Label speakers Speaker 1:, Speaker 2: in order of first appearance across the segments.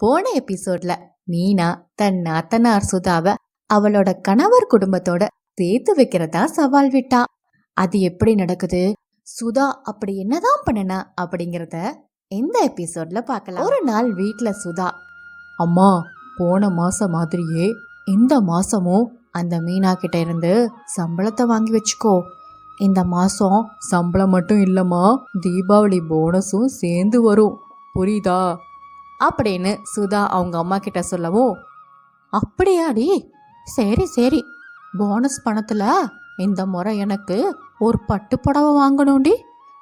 Speaker 1: போன எபிசோட்ல மீனா தன் நாத்தனார் சுதாவை அவளோட கணவர் குடும்பத்தோட சேர்த்து வைக்கிறதா சவால் விட்டா. அது எப்படி நடக்குது? சுதா அப்படி என்னதான் பண்ணனா அப்படிங்கறத இந்த எபிசோட்ல பார்க்கலாம். ஒரு நாள் வீட்ல சுதா அம்மா போன மாசம் மாதிரியே இந்த மாசமும் அந்த மீனா கிட்ட இருந்து சம்பளத்தை வாங்கி வச்சுக்கோ. இந்த மாசம் சம்பளம் மட்டும் இல்லம்மா தீபாவளி போனஸும் சேர்ந்து வரும். புரியுதா? அப்படின்னு சுதா அவங்க அம்மா கிட்ட சொல்லவும் அப்படியாடி சரி சரி. போனஸ் பணத்துல இந்த முறை எனக்கு ஒரு பட்டு புடவை வாங்கணும்டி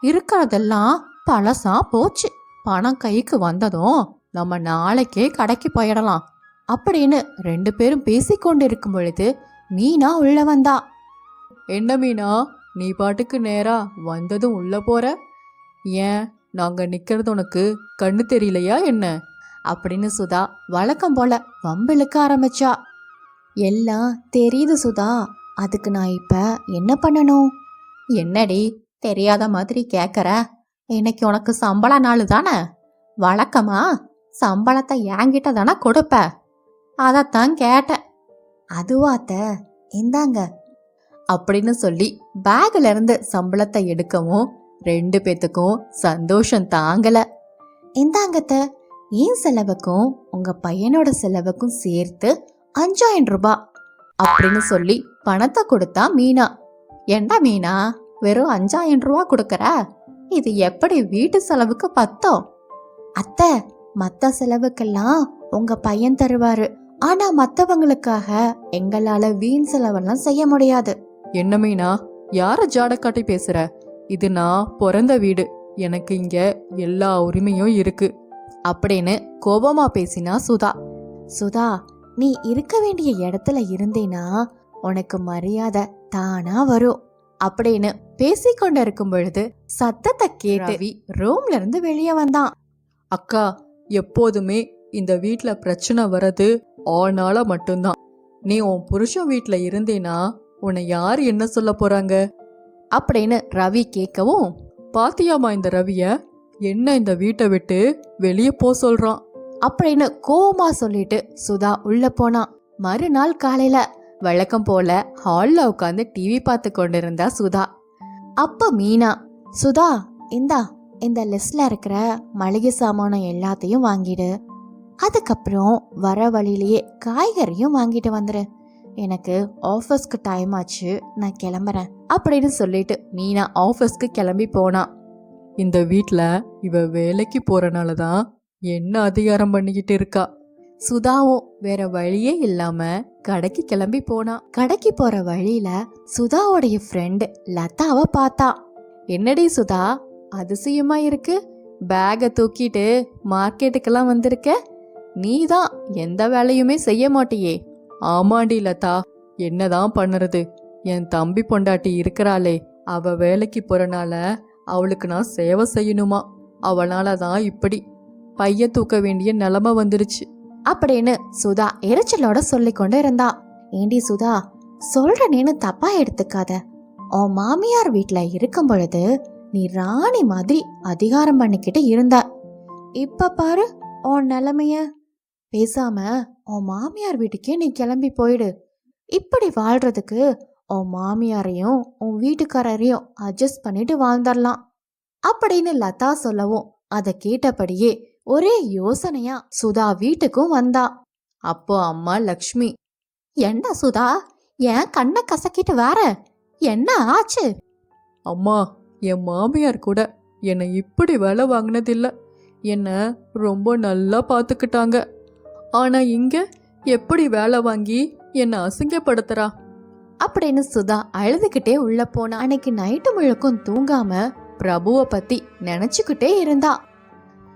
Speaker 1: இருக்கிறதெல்லாம் பழசா போச்சு. பணம் கைக்கு வந்ததும் நம்ம நாளைக்கே கடைக்கு போயிடலாம். அப்படின்னு ரெண்டு பேரும் பேசிக்கொண்டு இருக்கும் பொழுது மீனா உள்ள வந்தா. என்ன மீனா? நீ பாட்டுக்கு நேரா வந்ததும் உள்ள போற? ஏன் நாங்கள் நிற்கிறது உனக்கு கண்ணு தெரியலையா என்ன? அப்படின்னு சுதா வழக்கம் போல வம்பிழுக்க ஆரம்பிச்சா. எல்லாம் தெரியுது சுதா அதுக்கு நான் இப்போ என்ன பண்ணணும்? என்னடி தெரியாத மாதிரி கேட்குற இன்னைக்கு உனக்கு சம்பள நாள் தானே? வழக்கமா? சம்பளத்தை என்கிட்ட தானே கொடுப்ப? அதைத்தான் கேட்டேன் அதுவாத்த இந்தாங்க. அப்படின்னு சொல்லி பேக்ல இருந்து சம்பளத்தை எடுக்கவும் ரெண்டு பேத்துக்கும் சந்தோஷம் தாங்கல. இந்தாங்கத்த என் செலவுக்கும் உங்க பையனோட செலவுக்கும் சேர்த்து அஞ்சாயிரம் ரூபாய் அப்படின்னு சொல்லி பணத்தை கொடுத்தா மீனா. என்ன மீனா வெறும் அஞ்சாயிரம் ரூபா கொடுக்கற? இது எப்படி வீட்டு செலவுக்கு பத்தம்? அத்தை மத்த செலவுக்கெல்லாம் உங்க பையன் தருவாரு. ஆனா மத்தவங்களுக்காக எங்களால வீண் செலவெல்லாம் செய்ய முடியாது.
Speaker 2: என்ன மீனா யார ஜாட காட்டி பேசுற? இது நான் பிறந்த வீடு. எனக்கு இங்க எல்லா உரிமையும் இருக்கு.
Speaker 1: அப்படின்னு கோபமா பேசினா சுதா. சுதா நீ இருக்க வேண்டிய இடத்துல இருந்தேனா உனக்கு மரியாதை தானா வரும். அப்படின்னு பேசிக்கொண்டு இருக்கும் பொழுது சத்தத்தை கேட்டு ரூம்ல இருந்து வெளியே வந்தான்.
Speaker 2: அக்கா எப்போதுமே இந்த வீட்ல பிரச்சனை வர்றது ஆனால மட்டும்தான். நீ உன் புருஷன் வீட்ல இருந்தேனா உன்னை யார் என்ன சொல்ல போறாங்க?
Speaker 1: அப்படின்னு ரவி கேட்கவும்
Speaker 2: பாத்தியாமா இந்த ரவிய? என்ன இந்த வீட்டை விட்டு வெளியே போ சொல்றான்?
Speaker 1: அப்படின்னு கோமா சொல்லிட்டு சுதா உள்ள போனான் மறுநாள் காலையில வழக்கம் போல ஹால்ல உட்காந்து டிவி பார்த்து கொண்டிருந்தா சுதா. அப்ப மீனா சுதா இந்தா இந்த லிஸ்ட்ல இருக்கிற மளிகை சாமானம் எல்லாத்தையும் வாங்கிடு. அதுக்கப்புறம் வர வழியிலேயே காய்கறியும் வாங்கிட்டு வந்துரு. எனக்கு ஆஃபீஸ்க்கு டைம் ஆச்சு நான் கிளம்புறேன் அப்படின்னு சொல்லிட்டு மீனா ஆஃபீஸ்க்கு கிளம்பி போனா.
Speaker 2: இந்த வீட்ல இவ வேலைக்கு போறனால தான் என்ன அதிகாரம் பண்ணிக்கிட்டு இருக்கா?
Speaker 1: சுதாவும் வேற வழியே இல்லாம கடைக்கு கிளம்பி போனா. கடைக்கு போற வழியில சுதாவோடைய ஃப்ரெண்டு லதாவை பார்த்தா. என்னடி சுதா அதிசயமா இருக்கு. பேகை தூக்கிட்டு மார்க்கெட்டுக்கெல்லாம் வந்திருக்க. நீ தான் எந்த வேலையுமே செய்ய மாட்டியே.
Speaker 2: ஆமாண்டி லதா என்னதான் பண்ணுறது? என் தம்பி பொண்டாட்டி இருக்கிறாளே அவ வேலைக்கு போறனால அவளுக்கு நான் சேவை செய்யணுமா? அவளால தான் இப்படி. பைய தூக்க வேண்டிய நிலமை வந்துருச்சு.
Speaker 1: அப்படின்னு சுதா எரிச்சலோட சொல்லிக் கொண்டு இருந்தா. ஏண்டி சுதா சொல்றனேன்னு தப்பா எடுத்துக்காத. உன் மாமியார் வீட்டுல இருக்கும் பொழுது நீ ராணி மாதிரி அதிகாரம் பண்ணிக்கிட்டு இருந்த. இப்ப பாரு உன் நிலைமைய. பேசாம உன் மாமியார் வீட்டுக்கே நீ கிளம்பி போயிடு. இப்படி வாழ்கிறதுக்கு உன் மாமியாரையும் உன் வீட்டுக்காரரையும் அட்ஜஸ்ட் பண்ணிட்டு வாழ்ந்துடலாம். அப்படின்னு லதா சொல்லவும் அதை கேட்டபடியே ஒரே யோசனையா சுதா வீட்டுக்கும் வந்தா. அப்போ அம்மா லக்ஷ்மி என்ன சுதா என் கண்ணை கசக்கிட்டு வேற? என்ன ஆச்சு?
Speaker 2: அம்மா என் மாமியார் கூட என்னை இப்படி வேலை வாங்கினதில்ல. என்னை ரொம்ப நல்லா பார்த்துக்கிட்டாங்க. ஆனா இங்க எப்படி வேலை வாங்கி என்னை அசிங்கப்படுத்துறா?
Speaker 1: அப்படின்னு சுதா அழுதுகிட்டே உள்ள போனா அன்னைக்கு நைட்டு முழுக்கும் தூங்காம பிரபுவை பத்தி நினைச்சுக்கிட்டே இருந்தா.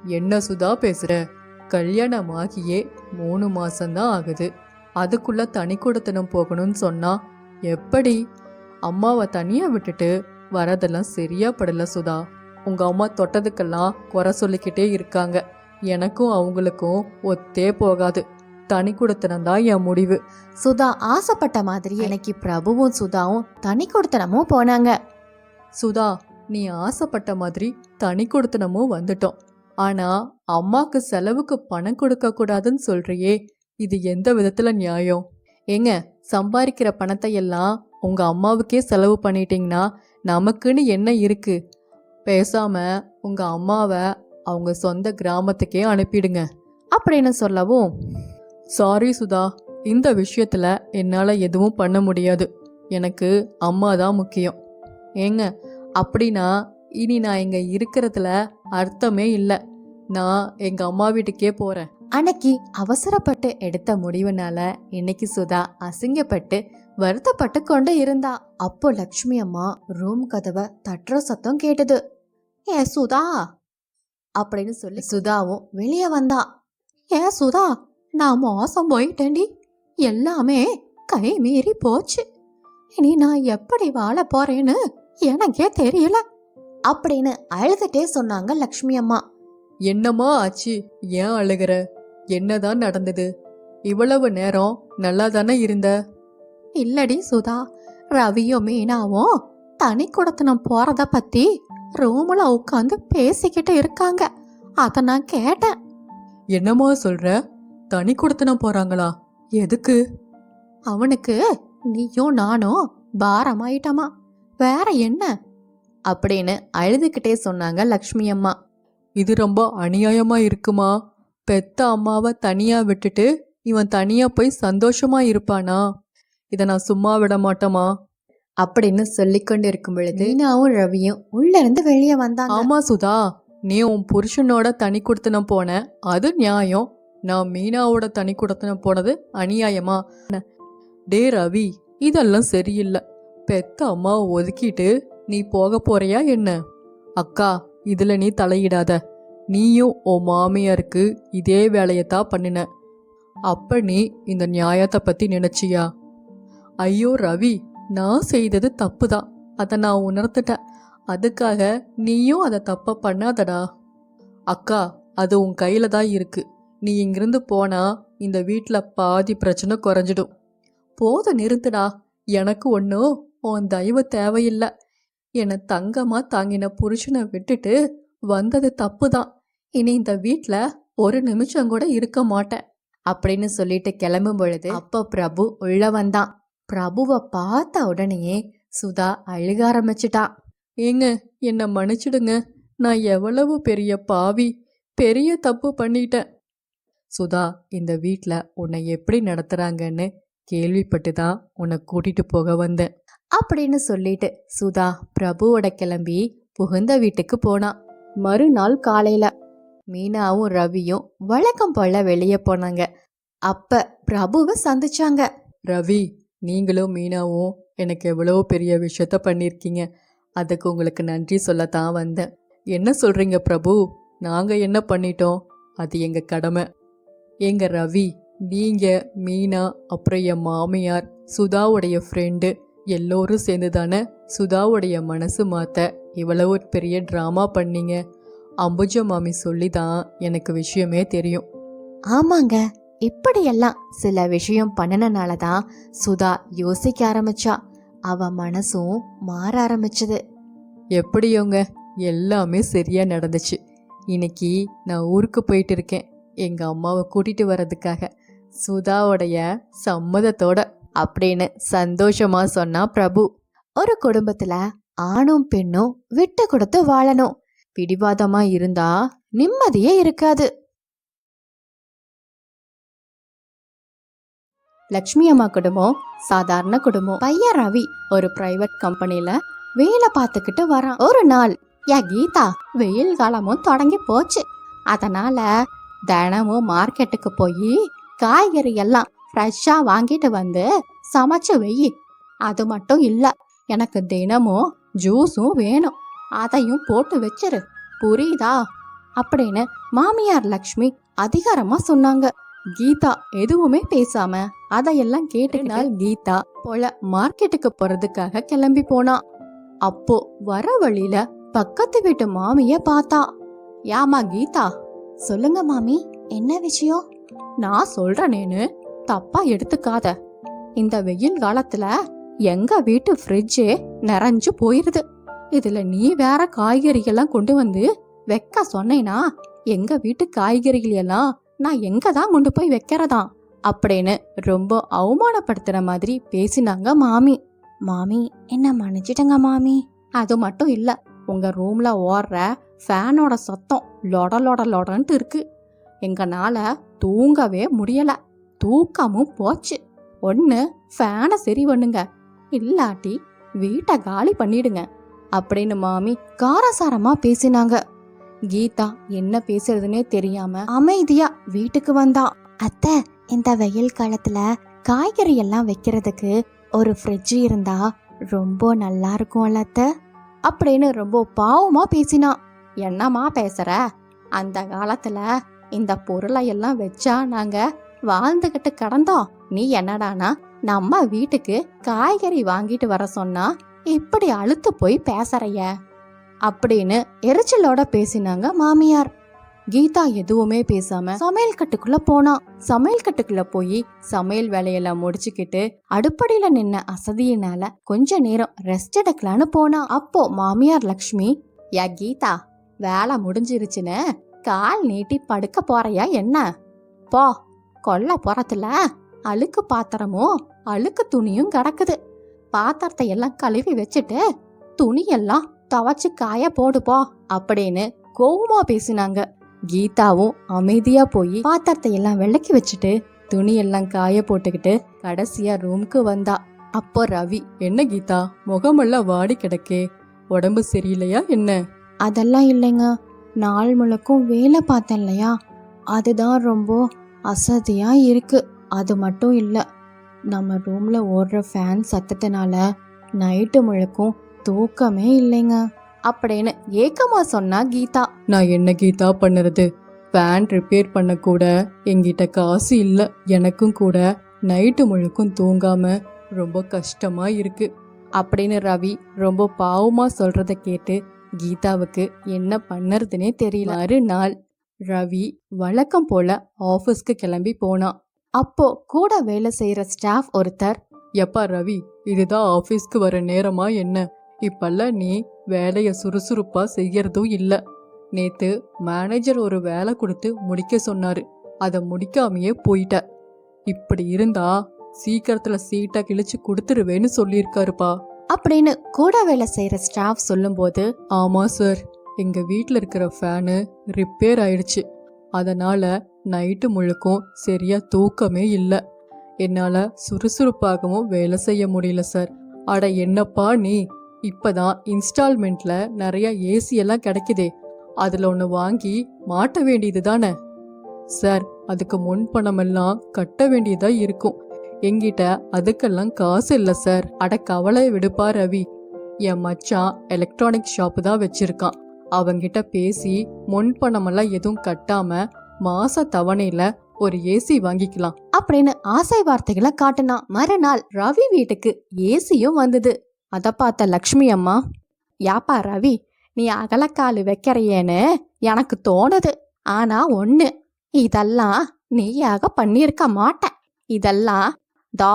Speaker 2: என்ன சுதா பேசுற? கல்யாணம் ஆகியே மூணு மாசம்தான் ஆகுது. அதுக்குள்ள தனி கொடுத்தனம் போகணும்னு சொன்னா எப்படி? அம்மாவை தனியா விட்டுட்டு வரதெல்லாம் சரியா படல சுதா. உங்க அம்மா தொட்டதுக்கெல்லாம் குறை சொல்லிக்கிட்டே இருக்காங்க. எனக்கும் அவங்களுக்கும் ஒத்தே போகாது. தனி கொடுத்தனம் தான் என் முடிவு.
Speaker 1: சுதா ஆசைப்பட்ட மாதிரி அன்னைக்கு பிரபுவும் சுதாவும் தனி கொடுத்தனமும் போனாங்க.
Speaker 2: சுதா நீ ஆசைப்பட்ட மாதிரி தனி கொடுத்தனமும் வந்துட்டோம். ஆனா அம்மாக்கு செலவுக்கு பணம் கொடுக்க கூடாதுன்னு சொல்றியே இது எந்த விதத்துல நியாயம்? ஏங்க சம்பாதிக்கிற பணத்தை எல்லாம் உங்க அம்மாவுக்கே செலவு பண்ணிட்டீங்கன்னா நமக்குன்னு என்ன இருக்கு? பேசாம உங்க அம்மாவை அவங்க சொந்த கிராமத்துக்கே அனுப்பிடுங்க.
Speaker 1: அப்படின்னு சொல்லவும்
Speaker 2: சாரி சுதா இந்த விஷயத்தில் என்னால் எதுவும் பண்ண முடியாது. எனக்கு அம்மா தான் முக்கியம். ஏங்க அப்படின்னா இனி நான் இங்கே இருக்கிறதுல அர்த்தமே இல்லை. நான் எங்கள் அம்மா வீட்டுக்கே போகிறேன்
Speaker 1: அன்னைக்கு அவசரப்பட்டு எடுத்த முடிவுனால இன்னைக்கு சுதா அசிங்கப்பட்டு வருத்தப்பட்டு கொண்டு இருந்தா. அப்போ லக்ஷ்மி அம்மா ரூம் கதவை தட்டுற சத்தம் கேட்டது. ஏ சுதா அப்படின்னு சொல்லி சுதாவும் வெளியே வந்தா. ஏ சுதா? நான் மோசம் போயிட்டேன்டி. எல்லாமே கை மீறி போச்சு. இனி நான் எப்படி வாழ போறேன்னு எனக்கே தெரியல. அப்படின்னு அழுதுட்டே சொன்னாங்க லக்ஷ்மி அம்மா.
Speaker 2: என்னம்மா ஆச்சு? ஏன் அழுகிற? என்னதான் நடந்தது? இவ்வளவு நேரம் நல்லா தானே இருந்த?
Speaker 1: இல்லடி சுதா. ரவியும் மீனாவும் தனி குடத்தனம் போறத பத்தி ரூம்ல உட்காந்து பேசிக்கிட்டு இருக்காங்க. அத நான் கேட்டேன்.
Speaker 2: என்னம்மா சொல்ற? தனி கொடுத்தனம் போறாங்களா? எதுக்கு?
Speaker 1: அவனுக்கு நீயும் நானும் பாரமாயிட்டமா. வேற என்ன? அப்படின்னு அழுதுகிட்டே சொன்னாங்க லக்ஷ்மி அம்மா.
Speaker 2: இது ரொம்ப அநியாயமா இருக்குமா? பெத்த அம்மாவை தனியா விட்டுட்டு இவன் தனியா போய் சந்தோஷமா இருப்பானா? இதை நான் சும்மா விட மாட்டோமா
Speaker 1: அப்படின்னு சொல்லிக்கொண்டு இருக்கும் பொழுது மீனாவும் ரவியும் உள்ள இருந்து வெளியே வந்தாங்க.
Speaker 2: ஆமா சுதா நீ உன் புருஷனோட தனி கொடுத்தனம் போன அது நியாயம். நான் மீனாவோட தனி கொடுத்தனம் போனது அநியாயமா? டே ரவி இதெல்லாம் சரியில்லை. பெத்த அம்மாவை ஒதுக்கிட்டு நீ போக போறியா என்ன? அக்கா இதுல நீ தலையிடாத. நீயும் உன் மாமியாருக்கு இதே வேலையத்தான் பண்ணின. அப்ப நீ இந்த நியாயத்தை பத்தி நினைச்சியா? ஐயோ ரவி நான் செய்தது தப்பு தான் அதை நான் உணர்த்துட்டேன் அதுக்காக நீயும் அதை தப்ப பண்ணாதடா. அக்கா அது உன் கையில தான் இருக்கு. நீ இங்கிருந்து போனா இந்த வீட்டில் பாதி பிரச்சனை குறைஞ்சிடும். போத நிறுத்துடா. எனக்கு ஒன்றும் உன் தயவு தேவையில்லை. என்னை தங்கமாக தாங்கின புருஷனை விட்டுட்டு வந்தது தப்பு தான் இனி இந்த வீட்டில் ஒரு நிமிஷம் கூட இருக்க மாட்டேன்.
Speaker 1: அப்படின்னு சொல்லிட்டு கிளம்பும் பொழுது அப்போ பிரபு உள்ள வந்தான். பிரபுவை பார்த்த உடனேயே சுதா அழுக ஆரம்பிச்சிட்டா.
Speaker 2: ஏங்க என்னை மன்னிச்சிடுங்க. நான் எவ்வளவு பெரிய பாவி பெரிய தப்பு பண்ணிட்டேன். சுதா இந்த வீட்டில் உன்னை எப்படி நடத்துகிறாங்கன்னு கேள்விப்பட்டு தான் உன்னை கூட்டிட்டு போக வந்தேன்.
Speaker 1: அப்படின்னு சொல்லிட்டு சுதா பிரபுவோட கிளம்பி புகுந்த வீட்டுக்கு போனான் மறுநாள் காலையில மீனாவும் ரவியும் வழக்கம் போல வெளியே போனாங்க. அப்ப பிரபுவை சந்திச்சாங்க.
Speaker 2: ரவி நீங்களும் மீனாவும் எனக்கு எவ்வளோ பெரிய விஷயத்த பண்ணியிருக்கீங்க அதுக்கு உங்களுக்கு நன்றி சொல்லத்தான் வந்தேன். என்ன சொல்கிறீங்க பிரபு? நாங்கள் என்ன பண்ணிட்டோம்? அது எங்கள் கடமை. எங்கள் ரவி நீங்கள் மீனா அப்புறம் என் மாமியார் சுதாவுடைய ஃப்ரெண்டு எல்லோரும் சேர்ந்து தானே சுதாவுடைய மனசு மாற்ற இவ்வளவு பெரிய ட்ராமா பண்ணீங்க. அம்புஜ மாமி சொல்லி தான் எனக்கு விஷயமே தெரியும்.
Speaker 1: ஆமாங்க. இப்படியெல்லாம் சில விஷயம் பண்ணனால தான் சுதா யோசிக்க ஆரம்பிச்சா. அவ மனசும் மாற ஆரம்பிச்சது.
Speaker 2: எப்படியோங்க? எல்லாமே சரியா நடந்துச்சு. இன்னைக்கு நான் ஊருக்கு போயிட்டு இருக்கேன் எங்க அம்மாவை கூட்டிட்டு வர்றதுக்காக. சுதாவுடைய சம்மதத்தோட
Speaker 1: அப்படின்னு சந்தோஷமா சொன்னா பிரபு. ஒரு குடும்பத்துல ஆணும் பெண்ணும் விட்டு கொடுத்து வாழணும். பிடிவாதமா இருந்தா நிம்மதியே இருக்காது. லக்ஷ்மி அம்மா குடும்பம் சாதாரண குடும்பம். பையன் ரவி ஒரு பிரைவேட் கம்பெனில வேலை பார்த்துக்கிட்டு வரான். ஒரு நாள் யா கீதா வெயில் காலமும் தொடங்கி போச்சு. அதனால தினமும் மார்க்கெட்டுக்கு போய் காய்கறி எல்லாம் ஃப்ரெஷ்ஷா வாங்கிட்டு வந்து சமைச்சு வெயி அது மட்டும் இல்ல எனக்கு தினமும் ஜூஸும் வேணும். அதையும் போட்டு வச்சிரு. புரியுதா? அப்படின்னு மாமியார் லக்ஷ்மி அதிகாரமா சொன்னாங்க. கீதா எதுவுமே பேசாம அதையெல்லாம் கேட்டுக்கிட்டால் கீதா போல மார்க்கெட்டுக்கு போறதுக்காக கிளம்பி போனா. அப்போ வர வழியில பக்கத்து வீட்டு மாமிய பார்த்தா. யாமா கீதா சொல்லுங்க மாமி என்ன விஷயம்? நான் சொல்றேனேன்னு தப்பா எடுத்துக்காத. இந்த வெயில் காலத்துல எங்க வீட்டு ஃப்ரிட்ஜே நிறைஞ்சு போயிருது. இதுல நீ வேற காய்கறிகள்லாம் கொண்டு வந்து வைக்க சொன்னேனா எங்க வீட்டு காய்கறிகள் எல்லாம் நான் எங்க தான் கொண்டு போய் வைக்கிறதா? அப்படின்னு ரொம்ப அவமானப்படுத்துற மாதிரி பேசினாங்க மாமி. மாமி என்ன மன்னிச்சிட்டங்க மாமி. அது மட்டும் இல்ல உங்க ரூம்ல ஓடுற ஃபேனோட சத்தம் லொட லொட லொடன்ட்டு இருக்கு. எங்கனால தூங்கவே முடியல தூக்கமும் போச்சு. ஒன்று ஃபேனை சரி பண்ணுங்க இல்லாட்டி வீட்டை காலி பண்ணிடுங்க அப்படின்னு மாமி காரசாரமா பேசினாங்க. கீதா என்ன பேசுறதுனே தெரியாம அமைதியா வீட்டுக்கு வந்தா. அத்தை இந்த வெயில் காலத்துல காய்கறி எல்லாம் வைக்கிறதுக்கு ஒரு ஃப்ரிட்ஜ் இருந்தா ரொம்ப நல்லா இருக்கும்ல அத்தை? அப்படின்னு ரொம்ப பாவமா பேசினா. என்னம்மா பேசுற? அந்த காலத்துல இந்த பொருளை எல்லாம் வச்சா நாங்க வாழ்ந்துகிட்டு கடந்தோம் நீ என்னடானா? நம்ம வீட்டுக்கு காய்கறி வாங்கிட்டு வர சொன்னா இப்படி அழுத்து போய் பேசுறைய. அப்படின்னு எரிச்சலோட பேசினாங்க மாமியார். கீதா எதுவுமே பேசாம சமையல் கட்டுக்குள்ள போனா. சமையல் கட்டுக்குள்ள போய் சமையல் வேலையெல்லாம் முடிச்சுக்கிட்டு அடுப்படியில நின்ன அசதியினால கொஞ்ச நேரம் ரெஸ்ட் எடுக்கலான்னு போனா. அப்போ மாமியார் லக்ஷ்மி யா கீதா வேலை முடிஞ்சிருச்சுன்னு கால் நீட்டி படுக்க போறையா என்ன? போ கொல்ல போறதுல. அழுக்கு பாத்திரமும் அழுக்கு துணியும் கிடக்குது. பாத்திரத்தை எல்லாம் கழுவி வச்சுட்டு துணியெல்லாம் துவைச்சு காய போடுப்பா அப்படின்னு கோவமா பேசினாங்க. கீதாவும் அமைதியா போய் பாத்திரத்தை எல்லாம் விளக்கி வச்சுட்டு துணியெல்லாம் காய போட்டுக்கிட்டு கடைசியா ரூம்க்கு வந்தா. அப்போ ரவி
Speaker 2: என்ன கீதா முகமெல்லாம் வாடி கிடக்கே உடம்பு சரியில்லையா என்ன?
Speaker 1: அதெல்லாம் இல்லைங்க நாள் முழுக்கும் வேலை பார்த்தேன் இல்லையா? அதுதான் ரொம்ப அசதியா இருக்கு அது மட்டும் இல்லை. நம்ம ரூம்ல ஓடுற ஃபேன் சத்தத்தினால நைட்டு முழுக்கும் தூக்கமே இல்லைங்க. அப்படின்னு ஏக்கமா சொன்னா கீதா.
Speaker 2: நான் என்ன கீதா பண்ணுறது? ஃபேன் ரிப்பேர் பண்ண கூட என்கிட்ட காசு இல்லை. எனக்கும் கூட நைட்டு முழுக்கும் தூங்காம ரொம்ப கஷ்டமா இருக்கு.
Speaker 1: அப்படின்னு ரவி ரொம்ப பாவமா சொல்றத கேட்டு கீதாவுக்கு என்ன பண்ணறதுனே தெரியல. மறுநாள் ரவி வழக்கம் போல ஆபீஸ்க்கு கிளம்பி போனான் அப்போ கூட வேலை செய்யற ஸ்டாஃப் ஒருத்தர்
Speaker 2: எப்பா ரவி இதுதான் ஆஃபீஸ்க்கு வர நேரமா என்ன? இப்பெல்லாம் நீ வேலைய சுறுசுறுப்பா செய்யறதும் இல்ல. நேத்து மேனேஜர் ஒரு வேலை கொடுத்து முடிக்க சொன்னாரு. அதை முடிக்காமையே போயிட்ட. இப்படி இருந்தா சீக்கிரத்துல சீட்டை கிழிச்சு கொடுத்துருவேன்னு சொல்லியிருக்காருப்பா.
Speaker 1: அப்படின்னு கூட வேலை செய்யற ஸ்டாஃப் சொல்லும்போது
Speaker 2: ஆமா சார் எங்க வீட்ல இருக்கிற ஃபேனு ரிப்பேர் ஆயிடுச்சு. அதனால நைட்டு முழுக்கும் சரியா தூக்கமே இல்ல. என்னால சுறுசுறுப்பாகவும் வேலை செய்ய முடியல சார் அட என்னப்பா நீ? இப்போதான் இன்ஸ்டால்மெண்ட்ல நிறைய ஏசி எல்லாம் கிடைக்குதே. அதுல ஒன்று வாங்கி மாட்ட வேண்டியது தானே சார் அதுக்கு முன் பணமெல்லாம் கட்ட வேண்டியதா இருக்கும். எங்கிட்ட அதுக்கெல்லாம் காசு இல்லை சார். அட கவலை விடுப்பா ரவி. என் மச்சான் எலக்ட்ரானிக் ஷாப்பு தான் வச்சிருக்கான். அவங்கிட்ட பேசி முன் பணமெல்லாம் எதுவும் கட்டாம மாச தவணையில ஒரு ஏசி வாங்கிக்கலாம். அப்படின்னு ஆசை வார்த்தைகளை காட்டினான். மறுநாள் ரவி வீட்டுக்கு ஏசியும் வந்தது. அதை பார்த்த லக்ஷ்மி அம்மா யாப்பா ரவி நீ அகலக்கால் வைக்கிறையேன்னு எனக்கு தோணுது. ஆனா ஒண்ணு இதெல்லாம் நீயாக பண்ணியிருக்க மாட்ட இதெல்லாம் தா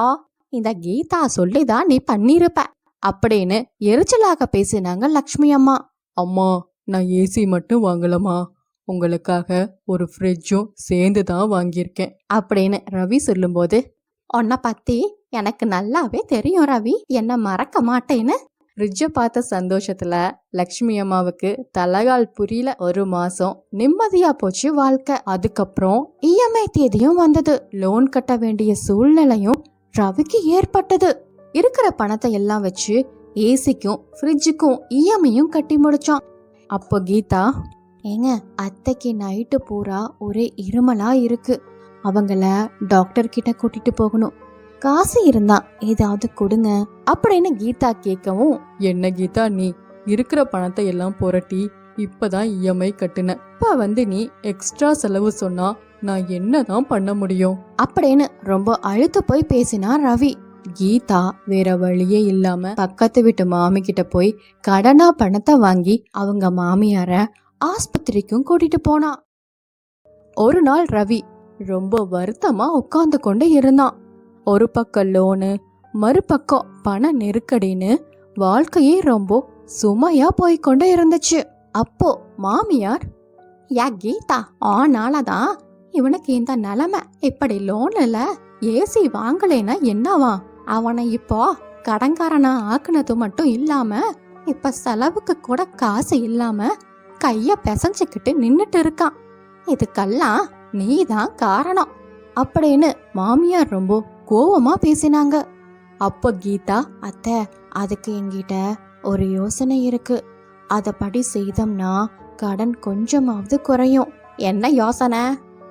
Speaker 2: இந்த கீதா சொல்லிதான் நீ பண்ணிருப்ப அப்படின்னு எரிச்சலாக பேசினாங்க லக்ஷ்மி அம்மா. அம்மா நான் ஏசி மட்டும் வாங்கலமா உங்களுக்காக ஒரு ஃப்ரிட்ஜும் சேர்ந்து தான் வாங்கியிருக்கேன்
Speaker 1: அப்படின்னு ரவி சொல்லும்போது உன்னை பத்தி எனக்கு நல்லாவே தெரியும் ரவி. என்ன மறக்க மாட்டேன்னு. ஃப்ரிட்ஜை பார்த்த சந்தோஷத்துல லக்ஷ்மி அம்மாவுக்கு தலகால் புரியல ஒரு மாசம். நிம்மதியா போச்சு வாழ்க்கை. அதுக்கப்புறம் இஎம்ஐ தேதியும் வந்தது. லோன் கட்ட வேண்டிய சூழ்நிலையும் ரவிக்கு ஏற்பட்டது. இருக்கிற பணத்தை எல்லாம் வச்சு ஏசிக்கும் ஃப்ரிட்ஜுக்கும் இஎம்ஐயும் கட்டி முடிச்சான். அப்போ கீதா ஏங்க அத்தைக்கு நைட்டு பூரா ஒரே இருமலா இருக்கு. அவங்கள டாக்டர் கிட்ட கூட்டிட்டு போகணும். காசு இருந்தா ஏதாவது கொடுங்க அப்படின்னு கீதா கேட்கவும்
Speaker 2: என்ன கீதா நீ இருக்கிற பணத்தை எல்லாம் புரட்டி இப்பதான் இஎம்ஐ கட்டுன. இப்ப வந்து நீ எக்ஸ்ட்ரா செலவு சொன்னா நான் என்னதான் பண்ண முடியும்?
Speaker 1: அப்படின்னு ரொம்ப அழுத்து போய் பேசினா ரவி. கீதா வேற வழியே இல்லாம பக்கத்து வீட்டு மாமி கிட்ட போய் கடனா பணத்தை வாங்கி அவங்க மாமியார ஆஸ்பத்திரிக்கும் கூட்டிட்டு போனா. ஒரு நாள் ரவி ரொம்ப வருத்தமா உட்கார்ந்து கொண்டு இருந்தான். ஒரு பக்கம் லோனு மறுபக்கம் பண நெருக்கடின்னு வாழ்க்கையே ரொம்ப சுமையா போய்க்கொண்டு இருந்துச்சு. அப்போ மாமியார் யா கீதா ஆனாலதான் இவனுக்கு இந்த நிலைமை. இப்படி லோன்ல ஏசி வாங்கலைன்னா என்னவா? அவனை இப்போ கடன்காரனா ஆக்குனது மட்டும் இல்லாம இப்ப செலவுக்கு கூட காசு இல்லாம கைய பிசைஞ்சுக்கிட்டு நின்னுட்டு இருக்கான். இதுக்கெல்லாம் நீதான் காரணம். அப்படின்னு மாமியார் ரொம்ப கோவமா பேசினாங்க. அப்ப கீதா அத்தை அதுக்கு என்கிட்ட ஒரு யோசனை இருக்கு. அதப்படி செய்தோம்னா கடன் கொஞ்சமாவது குறையும். என்ன யோசனை?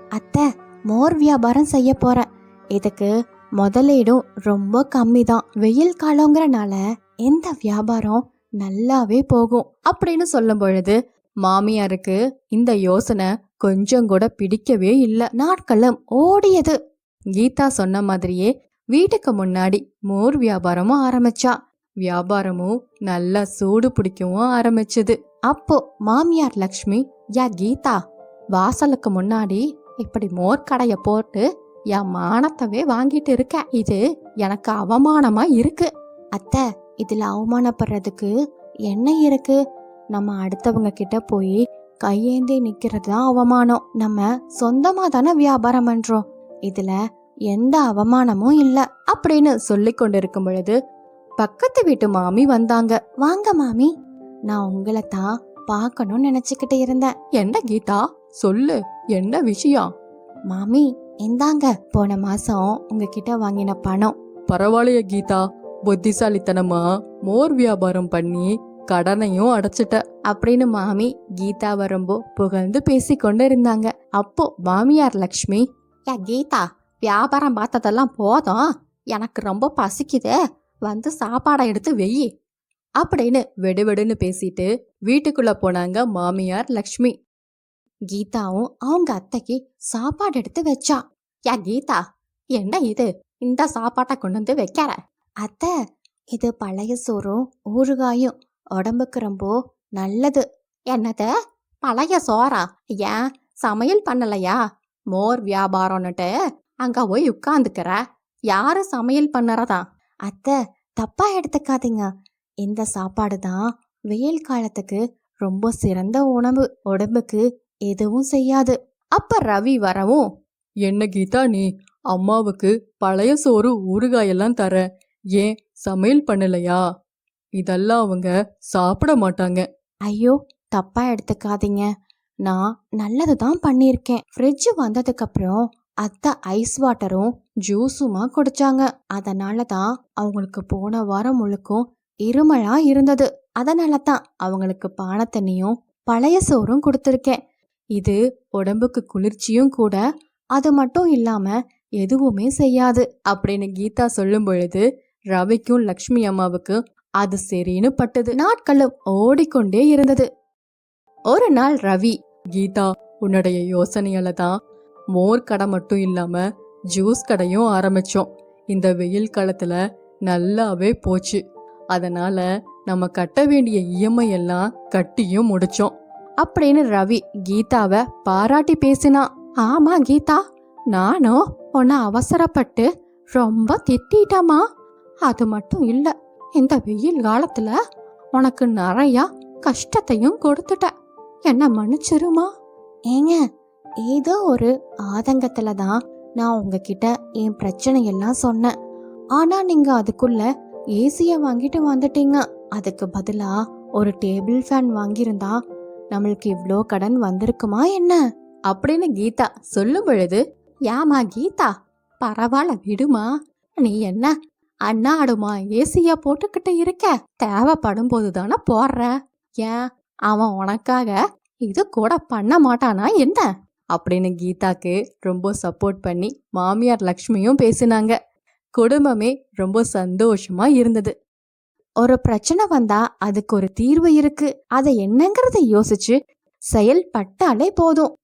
Speaker 1: அத்தை மோர் வியாபாரம் செய்ய போறேன். இதுக்கு முதலீடும் ரொம்ப கம்மி தான் வெயில் காலங்கிறனால எந்த வியாபாரம் நல்லாவே போகும். அப்படின்னு சொல்லும் பொழுது மாமியாருக்கு இந்த யோசனை கொஞ்சம் கூட பிடிக்கவே இல்லை. நாட்களும் ஓடியது. கீதா சொன்ன மாதிரியே வீட்டுக்கு முன்னாடி மோர் வியாபாரமும் ஆரம்பிச்சா. வியாபாரமும் நல்லா சூடு பிடிக்கவும் ஆரம்பிச்சது. அப்போ மாமியார் லக்ஷ்மி யா கீதா வாசலுக்கு முன்னாடி இப்படி மோர் கடைய போட்டு என் மானத்தவே வாங்கிட்டு இருக்க. இது எனக்கு அவமானமா இருக்கு. அத்தை இதுல அவமானப்படுறதுக்கு என்ன இருக்கு? நம்ம அடுத்தவங்க கிட்ட போய் கையேந்தி நிக்கிறது தான் அவமானம். நம்ம சொந்தமா தானே வியாபாரம் பண்றோம். இதுல எந்த அவமானமும் இல்ல அப்படின்னு சொல்லி கொண்டிருக்கும் பொழுது பக்கத்து வீட்டு மாமி வந்தாங்க. வாங்க மாமி நான் உங்களை தான் பார்க்கணும்னு நினைச்சுக்கிட்டு இருந்தேன்.
Speaker 2: என்ன கீதா? சொல்லு என்ன விஷயம்?
Speaker 1: மாமி இந்தாங்க போன மாசம் உங்ககிட்ட வாங்கின பணம்.
Speaker 2: பரவாயில்லைய கீதா புத்திசாலித்தனமா? மோர் வியாபாரம் பண்ணி கடனையும் அடைச்சிட்ட.
Speaker 1: அப்படின்னு மாமி கீதாவை ரொம்ப புகழ்ந்து பேசிக்கொண்டு இருந்தாங்க. அப்போ மாமியார் லக்ஷ்மி யா கீதா வியாபாரம் பார்த்ததெல்லாம் போதும். எனக்கு ரொம்ப பசிக்குது. வந்து சாப்பாடை எடுத்து வெயி.
Speaker 2: அப்படின்னு வெடுவெடுன்னு பேசிட்டு வீட்டுக்குள்ள போனாங்க மாமியார் லக்ஷ்மி.
Speaker 1: கீதாவும் அவங்க அத்தைக்கு சாப்பாடு எடுத்து வச்சா. யா கீதா என்ன இது? இந்த சாப்பாட்டை கொண்டு வந்து வைக்கிற அத்தை இது பழைய சோறும் ஊறுகாயும். உடம்புக்கு ரொம்ப நல்லது. என்னத? பழைய சோறா? ஏன்? சமையல் பண்ணலையா? மோர் வியாபாரம்னுட்டு அங்க போய் உட்காந்துக்கிற யாரு சமையல் பண்ணறதா? அத்தை தப்பா எடுத்துக்காதீங்க. இந்த சாப்பாடு தான் வெயில் காலத்துக்கு ரொம்ப சிறந்த உணவு. உடம்புக்கு எதுவும் செய்யாது. அப்ப ரவி வரவும்
Speaker 2: என்ன கீதா நீ? அம்மாவுக்கு பழைய சோறு ஊறுகாயெல்லாம் தர. ஏன் சமையல் பண்ணலையா? இதெல்லாம் அவங்க சாப்பிட மாட்டாங்க.
Speaker 1: ஐயோ தப்பா எடுத்துக்காதீங்க. நான் நல்லது தான் பண்ணியிருக்கேன். ஃப்ரிட்ஜ் வந்ததுக்கு அப்புறம் அத்தை ஐஸ் வாட்டரும் ஜூஸுமா குடிச்சாங்க. அதனால தான் அவங்களுக்கு போன வாரம் முழுக்கும் இருமலா இருந்தது. அதனால தான் அவங்களுக்கு பானை தண்ணியும் பழைய சோறும் கொடுத்துருக்கேன். இது உடம்புக்கு குளிர்ச்சியும் கூட அது மட்டும் இல்லாம எதுவுமே செய்யாது
Speaker 2: அப்படின்னு கீதா சொல்லும் பொழுது ரவிக்கும் லக்ஷ்மி அம்மாவுக்கு அது சரின்னு பட்டது.
Speaker 1: நாட்களும் ஓடிக்கொண்டே இருந்தது. ஒரு நாள் ரவி
Speaker 2: கீதா உன்னுடைய யோசனையால தான் மோர் கடை மட்டும் இல்லாம ஜூஸ் கடையும் ஆரம்பிச்சோம். இந்த வெயில் காலத்துல நல்லாவே போச்சு. அதனால நம்ம கட்ட வேண்டிய இஎம்ஐ எல்லாம் கட்டியும் முடிச்சோம்.
Speaker 1: அப்படின்னு ரவி கீதாவை பாராட்டி பேசினா ஆமா கீதா நானும் உன்னை அவசரப்பட்டு ரொம்ப திட்டமா அது மட்டும் இல்ல இந்த வெயில் காலத்துல உனக்கு நிறைய கஷ்டத்தையும் கொடுத்துட்டேன். என்ன மன்னிச்சிருமா? ஏங்க ஏதோ ஒரு ஆதங்கத்துல தான் நான் உங்ககிட்ட என் பிரச்சனையெல்லாம் சொன்னேன். ஆனா நீங்க அதுக்குள்ள ஏசிய வாங்கிட்டு வந்துட்டீங்க. அதுக்கு பதிலா ஒரு டேபிள் ஃபேன் வாங்கியிருந்தா நம்மளுக்கு இவ்வளோ கடன் வந்திருக்குமா என்ன? அப்படின்னு கீதா சொல்லும் பொழுது ஏமா கீதா பரவாயில்ல விடுமா. நீ என்ன அண்ணாடுமா ஏசியா போட்டுக்கிட்டு இருக்க? தேவைப்படும் போது தானே போடுற. ஏன் அவன் உனக்காக இது கூட பண்ண மாட்டானா என்ன?
Speaker 2: அப்படின்னு கீதாக்கு ரொம்ப சப்போர்ட் பண்ணி மாமியார் லக்ஷ்மியும் பேசினாங்க. குடும்பமே ரொம்ப சந்தோஷமா இருந்தது.
Speaker 1: ஒரு பிரச்சனை வந்தா அதுக்கு ஒரு தீர்வு இருக்கு. அதை என்னங்கறத யோசிச்சு செயல்பட்டாலே போதும்.